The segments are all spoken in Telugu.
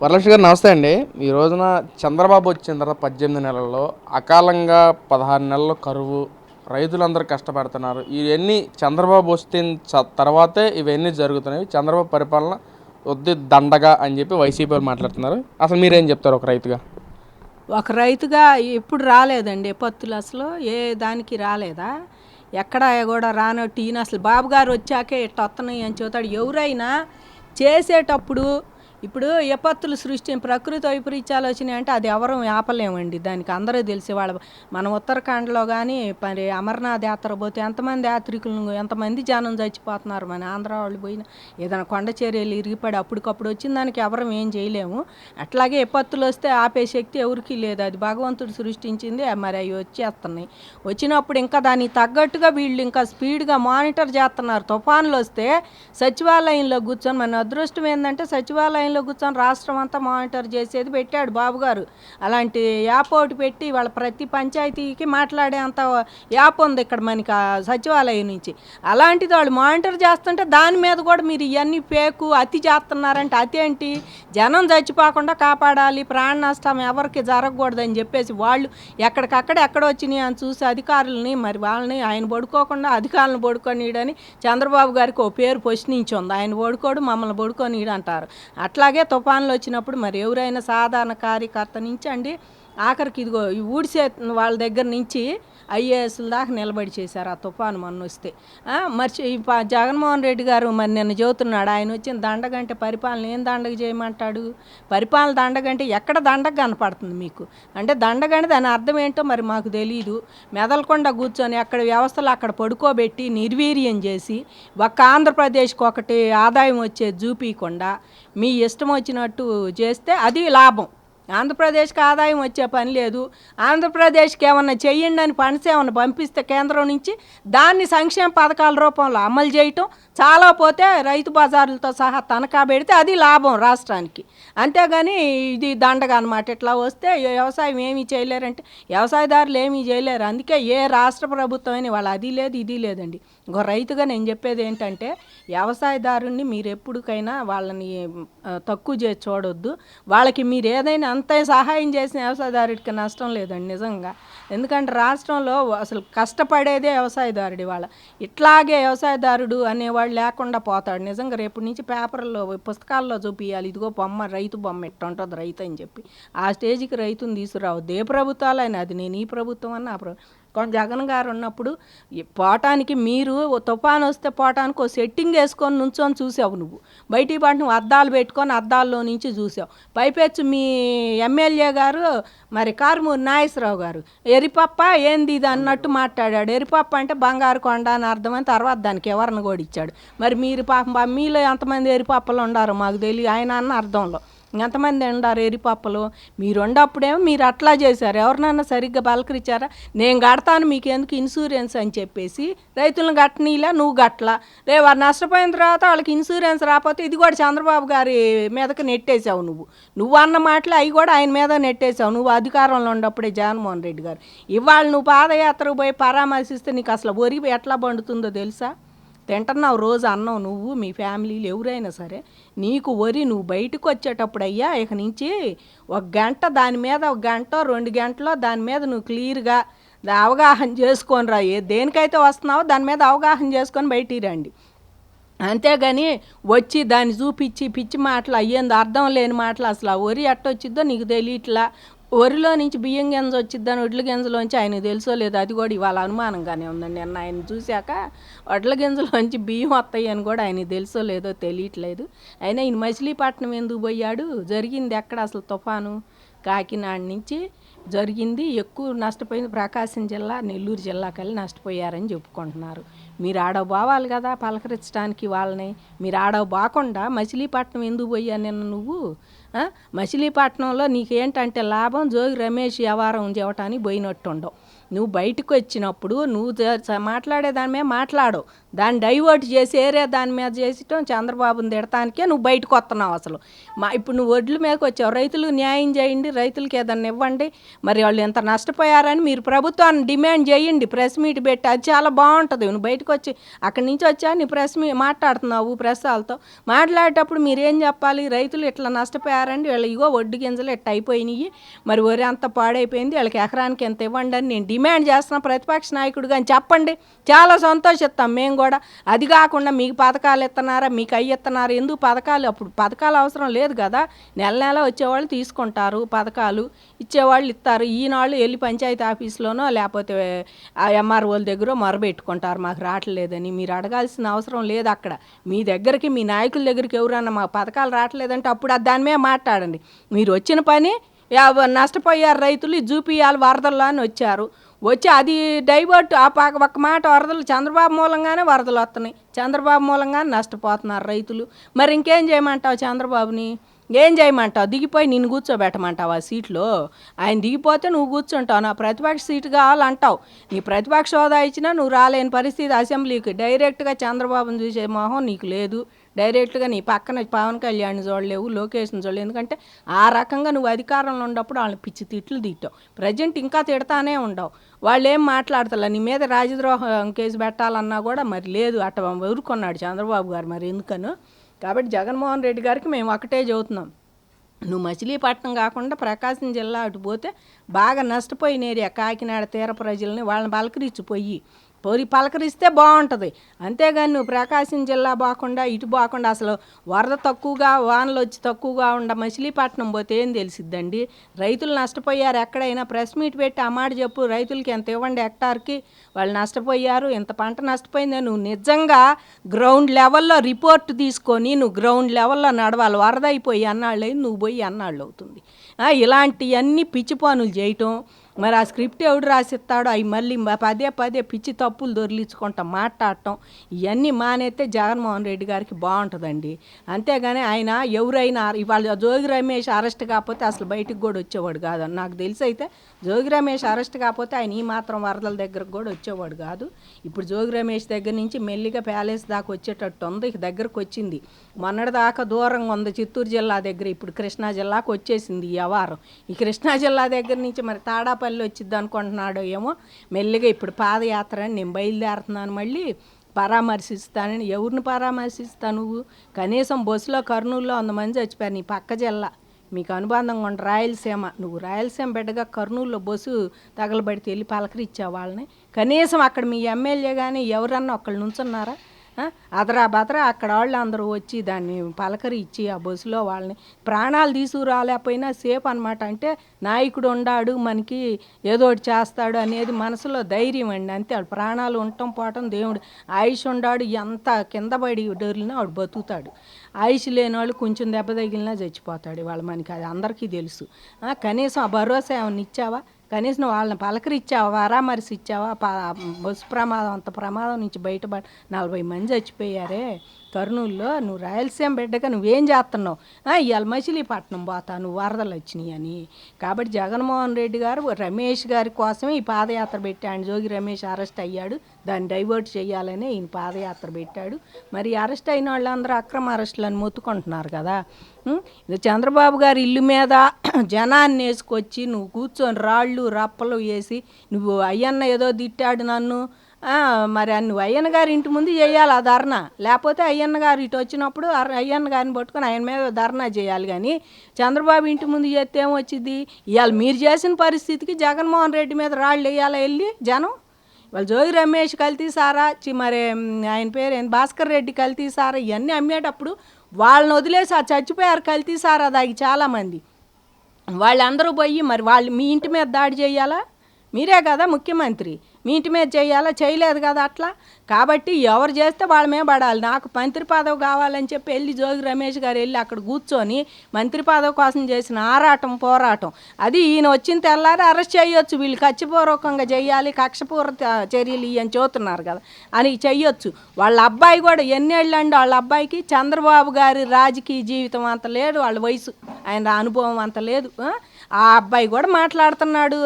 వరలక్ష్మి గారు నమస్తే అండి. ఈ రోజున చంద్రబాబు వచ్చిన తర్వాత పద్దెనిమిది నెలల్లో అకాలంగా పదహారు నెలలు కరువు రైతులందరూ కష్టపడుతున్నారు. ఇవన్నీ చంద్రబాబు వచ్చిన తర్వాతే ఇవన్నీ జరుగుతున్నాయి. చంద్రబాబు పరిపాలన వద్దు దండగా అని చెప్పి వైసీపీ వాళ్ళు మాట్లాడుతున్నారు. అసలు మీరేం చెప్తారు ఒక రైతుగా? ఒక రైతుగా ఇప్పుడు రాలేదండి. పత్తులు అసలు ఏ దానికి రాలేదా? ఎక్కడ కూడా రానట్టు ఈయన అసలు బాబు గారు వచ్చాకే ఇట్ట వస్తున్నాయి అని చెబుతాడు. ఎవరైనా చేసేటప్పుడు ఇప్పుడు విపత్తులు సృష్టి ప్రకృతి వైపరీత్యాలు వచ్చినాయి అంటే అది ఎవరు ఆపలేమండి. దానికి అందరూ తెలిసి వాళ్ళ మన ఉత్తరాఖండ్లో కానీ మరి అమర్నాథ్ యాత్ర పోతే ఎంతమంది యాత్రికులు ఎంతమంది జనం చచ్చిపోతున్నారు మన ఆంధ్ర వాళ్ళు పోయిన? ఏదైనా కొండ చర్యలు ఇరిగిపడి అప్పటికప్పుడు వచ్చిన దానికి ఎవరం ఏం చేయలేము. అట్లాగే విపత్తులు వస్తే ఆపే శక్తి ఎవరికీ లేదు. అది భగవంతుడు సృష్టించింది మరి అవి వచ్చేస్తున్నాయి. వచ్చినప్పుడు ఇంకా దానికి తగ్గట్టుగా వీళ్ళు ఇంకా స్పీడ్గా మానిటర్ చేస్తున్నారు. తుఫాన్లు వస్తే సచివాలయంలో కూర్చొని మన అదృష్టం ఏంటంటే సచివాలయం సచివాలయంలో కూర్చొని రాష్ట్రం అంతా మానిటర్ చేసేది పెట్టాడు బాబు గారు అలాంటి యాప్ ఒకటి పెట్టి వాళ్ళ ప్రతి పంచాయతీకి మాట్లాడే అంత యాప్ ఉంది ఇక్కడ మనకి సచివాలయం నుంచి. అలాంటిది వాళ్ళు మానిటర్ చేస్తుంటే దాని మీద కూడా మీరు ఇవన్నీ పేకు అతి చేస్తున్నారంటే అతి ఏంటి జనం చచ్చిపోకుండా కాపాడాలి ప్రాణ నష్టం ఎవరికి జరగకూడదని చెప్పేసి వాళ్ళు ఎక్కడికక్కడ ఎక్కడ వచ్చినాయి అని చూసి అధికారులని మరి వాళ్ళని ఆయన పడుకోకుండా అధికారులను పడుకొనియడని చంద్రబాబు గారికి ఓ పేరు ప్రశ్నించి ఉంది. ఆయన పడుకోడు మమ్మల్ని పడుకొనియడు అంటారు. అట్లా అట్లాగే తుఫాన్లు వచ్చినప్పుడు మరి ఎవరైనా సాధారణ కార్యకర్త నుంచి అండి ఆఖరికి ఇదిగో ఈ ఊడిసే వాళ్ళ దగ్గర నుంచి ఐఏఎస్ల దాకా నిలబడి చేశారు ఆ తుఫాను మొన్న వస్తే. మర్చి జగన్మోహన్ రెడ్డి గారు మరి నిన్న చెబుతున్నాడు ఆయన వచ్చిన దండగంటే పరిపాలన ఏం దండగ చేయమంటాడు? పరిపాలన దండగంటే ఎక్కడ దండగ కనపడుతుంది మీకు? అంటే దండగంటే దాని అర్థం ఏంటో మరి మాకు తెలియదు మెదలకుండా కూర్చొని అక్కడ వ్యవస్థలు అక్కడ పడుకోబెట్టి నిర్వీర్యం చేసి ఒక్క ఆంధ్రప్రదేశ్కి ఒకటి ఆదాయం వచ్చేది చూపించకుండా మీ ఇష్టం వచ్చినట్టు చేస్తే అది లాభం. ఆంధ్రప్రదేశ్కి ఆదాయం వచ్చే పని లేదు. ఆంధ్రప్రదేశ్కి ఏమన్నా చెయ్యండి అని ఫండ్స్ ఏమన్నా పంపిస్తే కేంద్రం నుంచి దాన్ని సంక్షేమ పథకాల రూపంలో అమలు చేయటం చాలా పోతే రైతు బజార్లతో సహా తనఖా పెడితే అది లాభం రాష్ట్రానికి. అంతేగాని ఇది దండగా అనమాట ఇట్లా వస్తే వ్యవసాయం ఏమీ చేయలేరంటే వ్యవసాయదారులు ఏమీ చేయలేరు. అందుకే ఏ రాష్ట్ర ప్రభుత్వం అని వాళ్ళు అది లేదు ఇది లేదండి. ఇంకో రైతుగా నేను చెప్పేది ఏంటంటే వ్యవసాయదారుణ్ణి మీరు ఎప్పటికైనా వాళ్ళని తక్కువ చేసి చూడొద్దు. వాళ్ళకి మీరు ఏదైనా అంత సహాయం చేసిన వ్యవసాయదారుడికి నష్టం లేదండి నిజంగా. ఎందుకంటే రాష్ట్రంలో అసలు కష్టపడేదే వ్యవసాయదారుడి వాళ్ళ ఇట్లాగే వ్యవసాయదారుడు అనేవాడు లేకుండా పోతాడు. నిజంగా రేపు నుంచి పేపర్లో పుస్తకాల్లో చూపించాలి ఇదిగో బొమ్మ రైతు బొమ్మ ఎట్ట ఉంటుంది రైతు అని చెప్పి. ఆ స్టేజ్కి రైతుని తీసుకురావద్దు. ఏ ప్రభుత్వాలైనా అది నేను ఈ ప్రభుత్వం అన్న ఆ ప్రభుత్వం జగన్ గారు ఉన్నప్పుడు పోటానికి మీరు తుఫాన్ వస్తే పోవటానికి ఓ సెట్టింగ్ వేసుకొని నుంచొని చూసావు నువ్వు. బయటికి పాటు నువ్వు అద్దాలు పెట్టుకొని అద్దాల్లో నుంచి చూసావు. పైపెచ్చు మీ ఎమ్మెల్యే గారు మరి కారుమూరి నాగేశ్వరరావు గారు. ఎరిపప్ప ఏంది ఇది అన్నట్టు మాట్లాడాడు. ఎరిపప్ప అంటే బంగారు కొండ అని అర్థమని తర్వాత దానికి ఎవరిని కూడా ఇచ్చాడు. మరి మీరు పాపం మీలో ఎంతమంది ఎరిపప్పలు ఉండారో మాకు తెలియదు. ఆయన అన్న అర్థంలో. ఎంతమంది ఉండారు ఎరిపాపలు? మీరు ఉండప్పుడేమో మీరు అట్లా చేశారు. ఎవరినన్నా సరిగ్గా పలకరించారా? నేను కడతాను మీకు ఎందుకు ఇన్సూరెన్స్ అని చెప్పేసి రైతులను కట్టనీలా నువ్వు గట్లా రే వారు నష్టపోయిన తర్వాత వాళ్ళకి ఇన్సూరెన్స్ రాకపోతే ఇది కూడా చంద్రబాబు గారి మీదకి నెట్టేశావు నువ్వు. నువ్వు అన్న మాటలు అవి కూడా ఆయన మీద నెట్టేశావు. నువ్వు అధికారంలో ఉన్నప్పుడే జగన్మోహన్ రెడ్డి గారు. ఇవాళ నువ్వు పాదయాత్రకు పోయి పరామర్శిస్తే నీకు అసలు ఒరిగి ఎట్లా పండుతుందో తెలుసా? తింటున్నావు రోజు అన్నం నువ్వు మీ ఫ్యామిలీలు ఎవరైనా సరే నీకు వరి నువ్వు బయటకు వచ్చేటప్పుడు అయ్యా ఇక నుంచి ఒక గంట దాని మీద ఒక గంట రెండు గంటలో దాని మీద నువ్వు క్లియర్గా అవగాహన చేసుకొని రా. ఏ దేనికైతే వస్తున్నావో దాని మీద అవగాహన చేసుకొని బయటికి రండి. అంతేగాని వచ్చి దాన్ని చూపించి పిచ్చి మాటలు అయ్యేందు అర్థం లేని మాటలు అసలు ఆ వరి ఎట్టొచ్చిద్దో నీకు తెలియట్లా. వరిలో నుంచి బియ్యం గింజ వచ్చిద్దని వడ్ల గింజలోంచి ఆయనకు తెలుసో లేదో అది కూడా ఇవాళ అనుమానంగానే ఉందండి. నిన్న ఆయన చూశాక వడ్ల గింజలోంచి బియ్యం వస్తాయి అని కూడా ఆయనకు తెలుసో లేదో తెలియట్లేదు. అయినా ఈయన మచిలీపట్నం ఎందుకు పోయాడు? జరిగింది ఎక్కడ అసలు తుఫాను? కాకినాడ నుంచి జరిగింది. ఎక్కువ నష్టపోయింది ప్రకాశం జిల్లా నెల్లూరు జిల్లాకెళ్ళి నష్టపోయారని చెప్పుకుంటున్నారు. మీరు ఆడవ బావాలి కదా పలకరించడానికి వాళ్ళని. మీరు ఆడవ బాకుండా మచిలీపట్నం ఎందుకు పోయా నిన్న నువ్వు? మచిలీపట్నంలో నీకేంటంటే లాభం జోగి రమేష్ వ్యవహారం చేయటానికి పోయినట్టు ఉండవు నువ్వు బయటకు వచ్చినప్పుడు నువ్వు మాట్లాడే దాని మీద మాట్లాడు దాన్ని డైవర్ట్ చేసి ఏరే దాని మీద చేసటం చంద్రబాబుని తిడటానికే నువ్వు బయటకు వస్తున్నావు అసలు. మా ఇప్పుడు నువ్వు ఒడ్ల మీదకి వచ్చావు. రైతులకు న్యాయం చేయండి రైతులకి ఏదన్నా ఇవ్వండి. మరి వాళ్ళు ఎంత నష్టపోయారని మీరు ప్రభుత్వాన్ని డిమాండ్ చేయండి. ప్రెస్ మీట్ పెట్టి అది చాలా బాగుంటుంది. నువ్వు బయటకు వచ్చి అక్కడి నుంచి వచ్చా నీ ప్రెస్ మీ మాట్లాడుతున్నావు ప్రెస్ వాళ్ళతో మాట్లాడేటప్పుడు మీరేం చెప్పాలి? రైతులు ఇట్లా నష్టపోయారండి. వీళ్ళు ఇగో ఒడ్డు గింజలు ఇట్లా అయిపోయినాయి మరి వరి అంత పాడైపోయింది. వీళ్ళకి ఎకరానికి ఎంత ఇవ్వండి అని నేను డిమాండ్ చేస్తున్నాం ప్రతిపక్ష నాయకుడు అని చెప్పండి. చాలా సంతోషిస్తాం మేము కూడా. అది కాకుండా మీకు పథకాలు ఇస్తున్నారా మీకు అయ్యి ఇస్తున్నారా ఎందుకు పథకాలు? అప్పుడు పథకాలు అవసరం లేదు కదా. నెల నెల వచ్చేవాళ్ళు తీసుకుంటారు పథకాలు. ఇచ్చేవాళ్ళు ఇస్తారు. ఈనాళ్ళు వెళ్ళి పంచాయతీ ఆఫీస్లోనో లేకపోతే ఎంఆర్ఓల దగ్గర మొరబెట్టుకుంటారు. మాకు రావట్లేదని. మీరు అడగాల్సిన అవసరం లేదు అక్కడ. మీ దగ్గరికి మీ నాయకుల దగ్గరికి ఎవరన్నా మా పథకాలు రావట్లేదంటే అప్పుడు దాని మీద మాట్లాడండి. మీరు వచ్చిన పని నష్టపోయారు రైతులు ఇది చూపియాలి వరదల్లో అని వచ్చారు. వచ్చి అది డైవర్ట్ ఆ పాక ఒక్క మాట వరదలు చంద్రబాబు మూలంగానే వరదలు వస్తున్నాయి. చంద్రబాబు మూలంగానే నష్టపోతున్నారు రైతులు. మరి ఇంకేం చేయమంటావు చంద్రబాబుని? ఏం చేయమంటావు? దిగిపోయి నిన్ను కూర్చోబెట్టమంటావు ఆ సీట్లో? ఆయన దిగిపోతే నువ్వు కూర్చుంటావు. నా ప్రతిపక్ష సీటు కావాలంటావు. నీ ప్రతిపక్ష హోదా ఇచ్చినా నువ్వు రాలేని పరిస్థితి అసెంబ్లీకి. డైరెక్ట్గా చంద్రబాబుని చూసే మొహం నీకు లేదు. డైరెక్ట్గా నీ పక్కన పవన్ కళ్యాణ్ చూడలేవు లోకేష్ని చూడలేవు ఎందుకంటే ఆ రకంగా నువ్వు అధికారంలో ఉన్నప్పుడు వాళ్ళని పిచ్చి తిట్లు తిట్టావు. ప్రజెంట్ ఇంకా తిడతానే ఉండవు. వాళ్ళు ఏం మాట్లాడతలే? నీ మీద రాజద్రోహం కేసు పెట్టాలన్నా కూడా మరి లేదు. అట్ట ఊరుకున్నాడు చంద్రబాబు గారు మరి ఎందుకనో? కాబట్టి జగన్మోహన్ రెడ్డి గారికి మేము ఒకటే చదువుతున్నాం నువ్వు మచిలీపట్నం కాకుండా ప్రకాశం జిల్లా అటు పోతే బాగా నష్టపోయిన ఏరియా కాకినాడ తీర ప్రజల్ని వాళ్ళని పలకరించిపోయి పొరి పలకరిస్తే బాగుంటుంది. అంతేగాని నువ్వు ప్రకాశం జిల్లా బాకుండా ఇటు బాకుండా అసలు వరద తక్కువగా వానలు వచ్చి తక్కువగా ఉండ మచిలీపట్నం పోతే ఏం తెలిసిద్దండి? రైతులు నష్టపోయారు. ఎక్కడైనా ప్రెస్ మీట్ పెట్టి ఆ మాట చెప్పు. రైతులకి ఎంత ఇవ్వండి హెక్టార్కి? వాళ్ళు నష్టపోయారు. ఇంత పంట నష్టపోయింది. నువ్వు నిజంగా గ్రౌండ్ లెవెల్లో రిపోర్ట్ తీసుకొని నువ్వు గ్రౌండ్ లెవెల్లో నడవాలి. వరద అయిపోయి అన్నాళ్ళు అయింది నువ్వు పోయి అన్నాళ్ళు అవుతుంది. ఇలాంటివన్నీ పిచ్చి పనులు చేయటం మరి ఆ స్క్రిప్ట్ ఎవడు రాసిస్తాడో అవి మళ్ళీ పదే పదే పిచ్చి తప్పులు దొరిలించుకుంటాం మాట్లాడటం ఇవన్నీ మానేస్తే జగన్మోహన్ రెడ్డి గారికి బాగుంటుందండి. అంతేగాని ఆయన ఎవరైనా ఇవాళ జోగి రమేష్ అరెస్ట్ కాకపోతే అసలు బయటికి కూడా వచ్చేవాడు కాదు. నాకు తెలిసి అయితే జోగి రమేష్ అరెస్ట్ కాకపోతే ఆయన ఈ మాత్రం వరదల దగ్గరకు కూడా వచ్చేవాడు కాదు. ఇప్పుడు జోగి రమేష్ దగ్గర నుంచి మెల్లిగా ప్యాలెస్ దాకా వచ్చేటట్టు ఉంది. దగ్గరకు వచ్చింది. మొన్నటి దాకా దూరంగా ఉంది. చిత్తూరు జిల్లా దగ్గర. ఇప్పుడు కృష్ణా జిల్లాకు వచ్చేసింది ఈ వ్యవహారం. ఈ కృష్ణా జిల్లా దగ్గర నుంచి మరి తాడాపల్లి వచ్చింది అనుకుంటున్నాడో ఏమో. మెల్లిగా ఇప్పుడు పాదయాత్ర అని నేను బయలుదేరుతున్నాను మళ్ళీ పరామర్శిస్తానని. ఎవరిని పరామర్శిస్తా నువ్వు? కనీసం బస్సులో కర్నూలులో వంద మంది చచ్చిపోయారు. నీ పక్క జిల్లా. మీకు అనుబంధంగా ఉండి. రాయలసీమ. నువ్వు రాయలసీమ బిడ్డగా కర్నూలులో బస్సు తగలబడితే వెళ్ళి పలకరిచ్చావు వాళ్ళని. కనీసం అక్కడ మీ ఎమ్మెల్యే కానీ ఎవరన్నా ఒకళ్ళు నుంచున్నారా? అదరా బదరా అక్కడ వాళ్ళు అందరూ వచ్చి దాన్ని పలకరి ఇచ్చి ఆ బస్సులో వాళ్ళని ప్రాణాలు తీసుకురాలేకపోయినా సేఫ్ అనమాట అంటే నాయకుడు ఉండాడు మనకి ఏదో ఒకటి చేస్తాడు అనేది మనసులో ధైర్యం అండి. అంతే వాడు ప్రాణాలు ఉండటం పోవటం దేవుడు. ఆయుష్ ఉండాడు ఎంత కింద పడి డోర్లినా వాడు బతుకుతాడు. ఆయుష్ లేని వాళ్ళు కొంచెం దెబ్బ తగిలినా చచ్చిపోతాడు వాళ్ళు మనకి. అది అందరికీ తెలుసు. కనీసం ఆ భరోసా ఏమైనా ఇచ్చావా? కనీసం వాళ్ళని పలకరిచ్చావా పరామర్శ ఇచ్చావా బస్సు ప్రమాదం అంత ప్రమాదం నుంచి బయటపడి నలభై మంది చచ్చిపోయారే. కర్నూలులో నువ్వు రాయలసీమ బిడ్డగా నువ్వేం చేస్తున్నావు? ఆ, ఇవాళ మచిలీపట్నం పోతా నువ్వు వరదలు వచ్చినాయి అని. కాబట్టి జగన్మోహన్ రెడ్డి గారు రమేష్ గారి కోసమే ఈ పాదయాత్ర పెట్టాడు జోగి రమేష్ అరెస్ట్ అయ్యాడు. దాన్ని డైవర్ట్ చేయాలని ఈయన పాదయాత్ర పెట్టాడు. మరి అరెస్ట్ అయిన వాళ్ళందరూ అక్రమ అరెస్టులను మొత్తుకుంటున్నారు కదా. ఇది చంద్రబాబు గారి ఇల్లు మీద జనాన్ని వేసుకొచ్చి నువ్వు కూర్చొని రాళ్ళు రప్పలు వేసి నువ్వు అయ్యన్న ఏదో తిట్టాడు నన్ను. మరి ఆ నువ్వు అయ్యన్న గారి ఇంటి ముందు చేయాలి ఆ ధర్నా. లేకపోతే అయ్యన్న గారు ఇటు వచ్చినప్పుడు అర- అయ్యన్న గారిని పట్టుకొని ఆయన మీద ధర్నా చేయాలి కానీ చంద్రబాబు ఇంటి ముందు చేస్తే ఏమొచ్చింది ఇవాళ మీరు చేసిన పరిస్థితికి జగన్మోహన్ రెడ్డి మీద రాళ్ళు వేయాలి వెళ్ళి జనం? వాళ్ళు జోగి రమేష్ కల్తీ సారా చి మరి ఆయన పేరు ఏంది భాస్కర్ రెడ్డి కల్తీ సారా ఇవన్నీ అమ్మేటప్పుడు వాళ్ళని వదిలేసి ఆ చచ్చిపోయారు కల్తీ సారా దాగి చాలామంది. వాళ్ళందరూ పోయి మరి వాళ్ళు మీ ఇంటి మీద దాడి చేయాలా? మీరే కదా ముఖ్యమంత్రి. మీ ఇంటి మీద చేయాలా? చేయలేదు కదా అట్లా? కాబట్టి ఎవరు చేస్తే వాళ్ళ మీద పడాలి. నాకు మంత్రి పదవి కావాలని చెప్పి వెళ్ళి జోగి రమేష్ గారు వెళ్ళి అక్కడ కూర్చొని మంత్రి పదవి కోసం చేసిన ఆరాటం పోరాటం. అది ఈయన వచ్చిన తెల్లారి అరెస్ట్ చేయొచ్చు. వీళ్ళు కక్షపూర్వకంగా చేయాలి కక్షపూర్వత చర్యలు ఇవి చూస్తున్నారు కదా. అని చెయ్యొచ్చు. వాళ్ళ అబ్బాయి కూడా ఎన్నేళ్ళండి వాళ్ళ అబ్బాయికి? చంద్రబాబు గారి రాజకీయ జీవితం అంత లేదు. వాళ్ళ వయసు ఆయన అనుభవం అంత లేదు. ఆ? అబ్బాయి కూడా మాట్లాడుతున్నాడు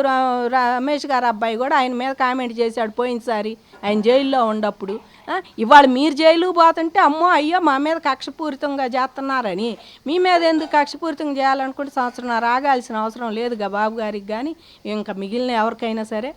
రమేష్ గారు అబ్బాయి కూడా ఆయన మీద కామెంట్ చేశాడు పోయినసారి. ఆయన జైల్లో ఉండప్పుడు ఇవాళ మీరు జైలు పోతుంటే అమ్మో అయ్యో మా మీద కక్షపూరితంగా చేస్తున్నారని. మీ మీద ఎందుకు కక్షపూరితంగా చేయాలనుకుంటే సంవత్సరం రాగాల్సిన అవసరం లేదుగా బాబు గారికి కానీ ఇంకా మిగిలిన ఎవరికైనా సరే.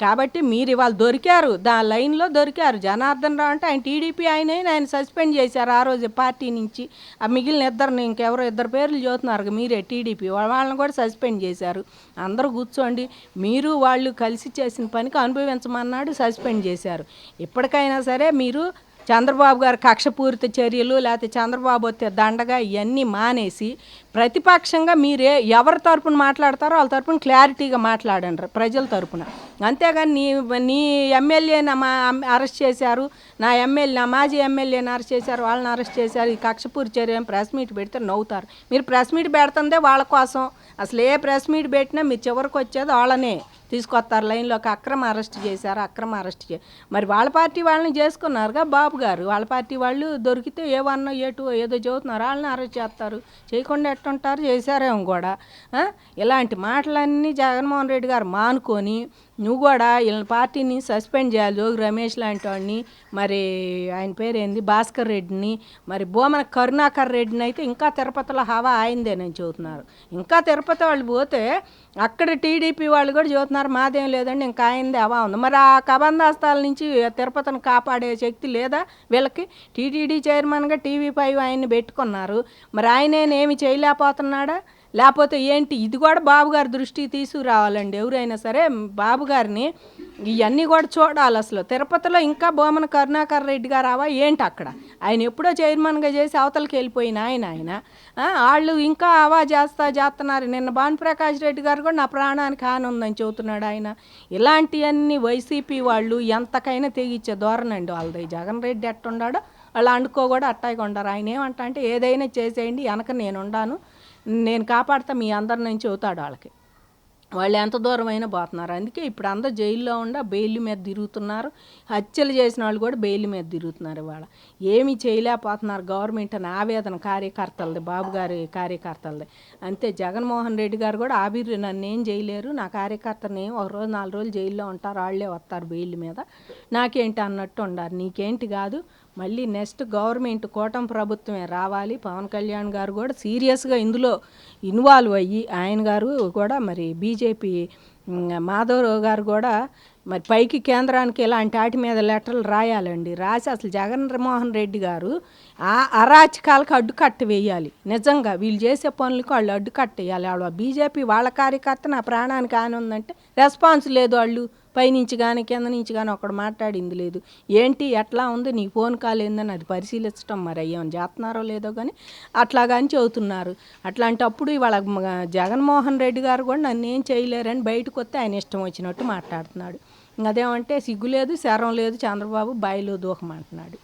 కాబట్టి మీరు ఇవాళ దొరికారు దా లైన్లో దొరికారు. జనార్దన్ రావు అంటే ఆయన టీడీపీ ఆయన ఆయన సస్పెండ్ చేశారు ఆ రోజు పార్టీ నుంచి. ఆ మిగిలిన ఇద్దరిని ఇంకెవరో ఇద్దరు పేర్లు చూస్తున్నారు మీరే టీడీపీ వాళ్ళని కూడా సస్పెండ్ చేశారు. అందరూ కూర్చోండి మీరు వాళ్ళు కలిసి చేసిన పనికి అనుభవించమన్నాడు సస్పెండ్ చేశారు. ఇప్పటికైనా సరే మీరు చంద్రబాబు గారి కక్షపూరిత చర్యలు లేకపోతే చంద్రబాబు వచ్చే దండగా ఇవన్నీ మానేసి ప్రతిపక్షంగా మీరే ఎవరి తరపున మాట్లాడతారో వాళ్ళ తరపున క్లారిటీగా మాట్లాడండి ప్రజల తరపున. అంతేగాని నీ నీ ఎమ్మెల్యేని మా అరెస్ట్ చేశారు నా ఎమ్మెల్యే నా మాజీ ఎమ్మెల్యేని అరెస్ట్ చేశారు వాళ్ళని అరెస్ట్ చేశారు ఈ కక్షపూరి చర్య ప్రెస్ మీట్ పెడితే నవ్వుతారు. మీరు ప్రెస్ మీట్ పెడుతుందే వాళ్ళ కోసం. అసలు ఏ ప్రెస్ మీట్ పెట్టినా మీరు చివరికి వచ్చేది వాళ్ళనే తీసుకొస్తారు లైన్లోకి. అక్రమ అరెస్ట్ చేశారు అక్రమ అరెస్ట్ చే. మరి వాళ్ళ పార్టీ వాళ్ళని చేసుకున్నారుగా బాబు గారు. వాళ్ళ పార్టీ వాళ్ళు దొరికితే ఏ వన్ ఏ టూ ఏదో చదువుతున్నారు వాళ్ళని అరెస్ట్ చేస్తారు. చేయకుండా ఎట్టుంటారు? చేశారేమో కూడా. ఇలాంటి మాటలన్నీ జగన్మోహన్ రెడ్డి గారు మానుకొని నువ్వు కూడా వీళ్ళ పార్టీని సస్పెండ్ చేయాలి. జోగి రమేష్ లాంటి వాడిని మరి ఆయన పేరేంది? భాస్కర్ రెడ్డిని మరి బోమన కరుణాకర్ రెడ్డిని అయితే ఇంకా తిరుపతిలో హవా ఆయిందేనని చెబుతున్నారు ఇంకా తిరుపతి వాళ్ళు పోతే అక్కడ టీడీపీ వాళ్ళు కూడా చెబుతున్నారు మాదేం లేదండి ఇంకా ఆయిందే హవా ఉంది. మరి ఆ కబందాస్తాల నుంచి తిరుపతిని కాపాడే శక్తి లేదా వీళ్ళకి? టీటీడీ చైర్మన్గా టీవీ ఫైవ్ ఆయన్ని పెట్టుకున్నారు. మరి ఆయన ఏమి చేయలేకపోతున్నాడా? లేకపోతే ఏంటి? ఇది కూడా బాబుగారి దృష్టికి తీసుకురావాలండి. ఎవరైనా సరే బాబుగారిని ఇవన్నీ కూడా చూడాలి అసలు. తిరుపతిలో ఇంకా బొమ్మన కరుణాకర్ రెడ్డి గారు రావా? ఏంటి అక్కడ? ఆయన ఎప్పుడో చైర్మన్గా చేసి అవతలకి వెళ్ళిపోయిన ఆయన ఆయన. వాళ్ళు ఇంకా అవా చేస్తా చేస్తున్నారు నిన్న భానుప్రకాష్ రెడ్డి గారు కూడా నా ప్రాణానికి హాని ఉందని చెబుతున్నాడు ఆయన. ఇలాంటివన్నీ వైసీపీ వాళ్ళు ఎంతకైనా తెగించే ధోరణండి వాళ్ళది. జగన్ రెడ్డి ఎట్టుండాడో వాళ్ళు అండుకో కూడా అట్టాయి కొండారు. ఆయన ఏమంటా అంటే ఏదైనా చేసేయండి వెనక నేను ఉండాను. నేను కాపాడుతా మీ అందరి నుంచి అవుతాడు వాళ్ళకి. వాళ్ళు ఎంత దూరం అయినా పోతున్నారు. అందుకే ఇప్పుడు అందరూ జైల్లో ఉండ బెయిల్ మీద తిరుగుతున్నారు. హత్యలు చేసిన వాళ్ళు కూడా బెయిల్ మీద తిరుగుతున్నారు ఇవాళ. ఏమీ చేయలేకపోతున్నారు గవర్నమెంట్ అని ఆవేదన కార్యకర్తలది బాబు గారి కార్యకర్తలది. అంతే జగన్మోహన్ రెడ్డి గారు కూడా ఆబిర్రు నన్ను ఏం చేయలేరు. నా కార్యకర్తని ఒక రోజు నాలుగు రోజులు జైల్లో ఉంటారు. వాళ్ళే వస్తారు బెయిల్ మీద. నాకేంటి అన్నట్టు ఉండారు నీకేంటి కాదు. మళ్ళీ నెక్స్ట్ గవర్నమెంట్ కూటమి ప్రభుత్వమే రావాలి. పవన్ కళ్యాణ్ గారు కూడా సీరియస్గా ఇందులో ఇన్వాల్వ్ అయ్యి ఆయన గారు కూడా మరి బీజేపీ మాధవరావు గారు కూడా మరి పైకి కేంద్రానికి ఇలాంటి వాటి మీద లెటర్లు రాయాలండి. రాసి అసలు జగన్ మోహన్ రెడ్డి గారు ఆ అరాచకాలకు అడ్డుకట్ట వేయాలి. నిజంగా వీళ్ళు చేసే పనులకు వాళ్ళు అడ్డుకట్ట వేయాలి. వాళ్ళ బీజేపీ వాళ్ళ కార్యకర్త నా ప్రాణానికి ఆని ఉందంటే రెస్పాన్స్ లేదు వాళ్ళు. పైనుంచి కానీ కింద నుంచి కానీ ఒకడు మాట్లాడింది లేదు. ఏంటి? ఎట్లా ఉంది? నీ ఫోన్ కాల్ ఏందని అది పరిశీలించడం మరి అయ్యాం చేస్తున్నారో లేదో కానీ అట్లా కానీ చెబుతున్నారు. అట్లాంటప్పుడు ఇవాళ జగన్మోహన్ రెడ్డి గారు కూడా నన్ను ఏం చేయలేరని బయటకు వస్తే ఆయన ఇష్టం వచ్చినట్టు మాట్లాడుతున్నాడు. అదేమంటే సిగ్గు లేదు శరం లేదు చంద్రబాబు బాయిలో దూకమంటున్నాడు.